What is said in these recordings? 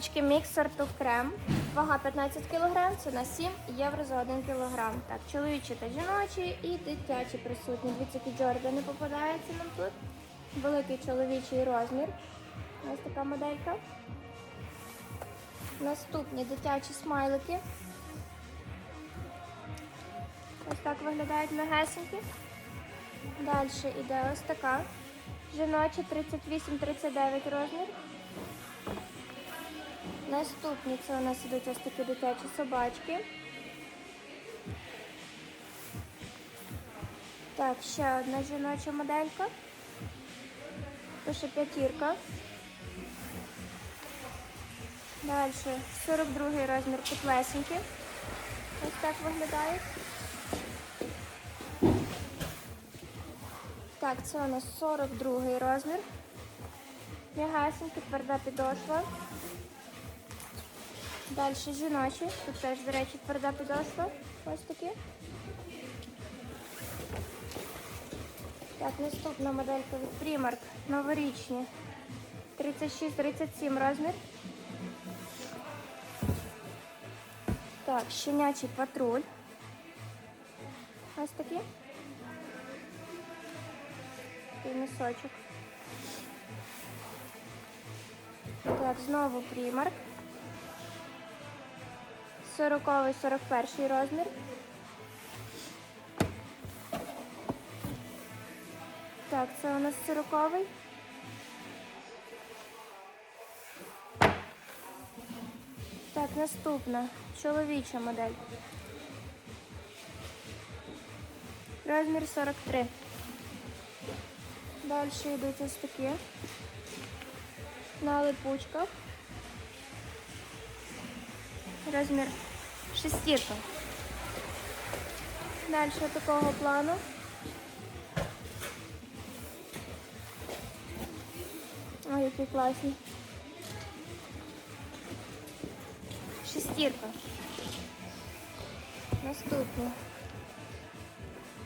Тапочки мікс сорту крем. Вага 15 кг, ціна 7 євро за 1 кг. Так, чоловічі та жіночі і дитячі присутні. Дивіться, які Джордани попадаються нам тут. Великий чоловічий розмір. Ось така моделька. Наступні дитячі смайлики. Ось так виглядають легесенькі. Далі йде ось така. Жіноча 38-39 розмір. Наступні це у нас ідуть ось такі дитячі собачки. Так, ще одна жіноча моделька. Пише п'ятірка. Далі 42 розмір петлесеньки. Ось так виглядають. Так, це у нас 42 розмір. М'ягасенькі, тверда підошва. Далі жіночі. Тут теж, до речі, тверда підошва. Ось такі. Так, наступна моделька від Primark. Новорічні. 36-37 розмір. Так, щенячий патруль. Ось такі. Такий місочок. Так, знову Primark. 40-41 розмір. Так, це у нас 40-й. Так, наступна чоловіча модель. Розмір 43. Далі йдуть ось такі. На липучках. Розмір шестірка. Далі такого плану. Ой, які класні. Шестірка. Наступний.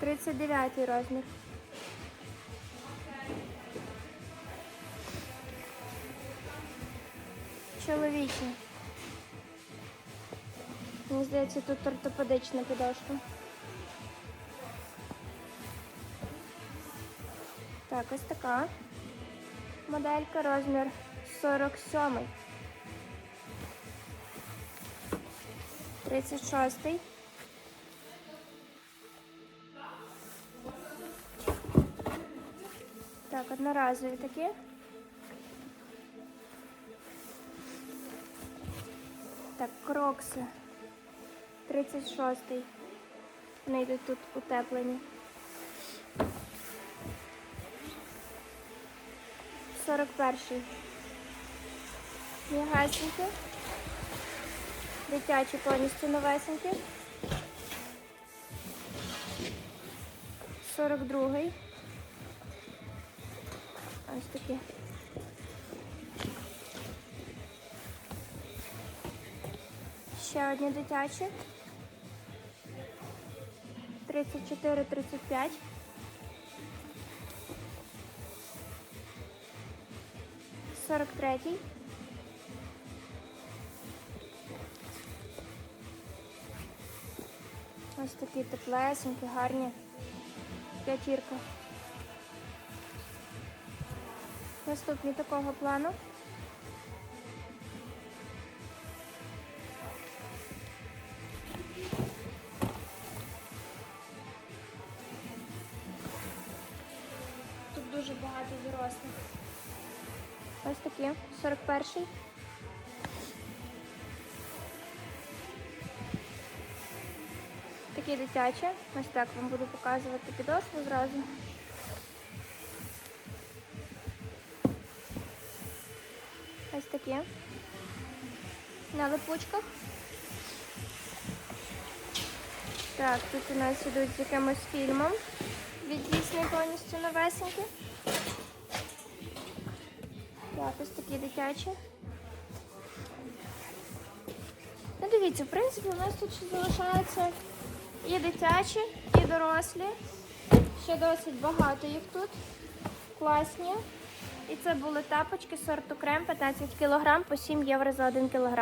39 розмір. Чоловічий. Мені здається, тут ортопедична підошва. Так, ось така. Моделька розмір 47. 36. Так, одноразові такі. Так, крокси. 36-й. Вони йдуть тут утеплені. 41-й. Мігасенькі. Дитячі повністю новесенькі. 42-й. Ось такі. Ще одні дитячі. 34-35. Сорок третій. Ось такі теплесенькі, гарні. П'ятірка. Наступні такого плану. Багато дорослих. Ось такі, 41-й. Такі дитячі. Ось так вам буду показувати підошву зразу. Ось такі. На липучках. Так, тут у нас ідуть з якимось фільмом. Від Disney повністю новесенькі. Так, ось такі дитячі. Ну, дивіться, в принципі, у нас тут ще залишаються і дитячі, і дорослі. Ще досить багато їх тут. Класні. І це були тапочки сорту крем 15 кг по 7 євро за 1 кг.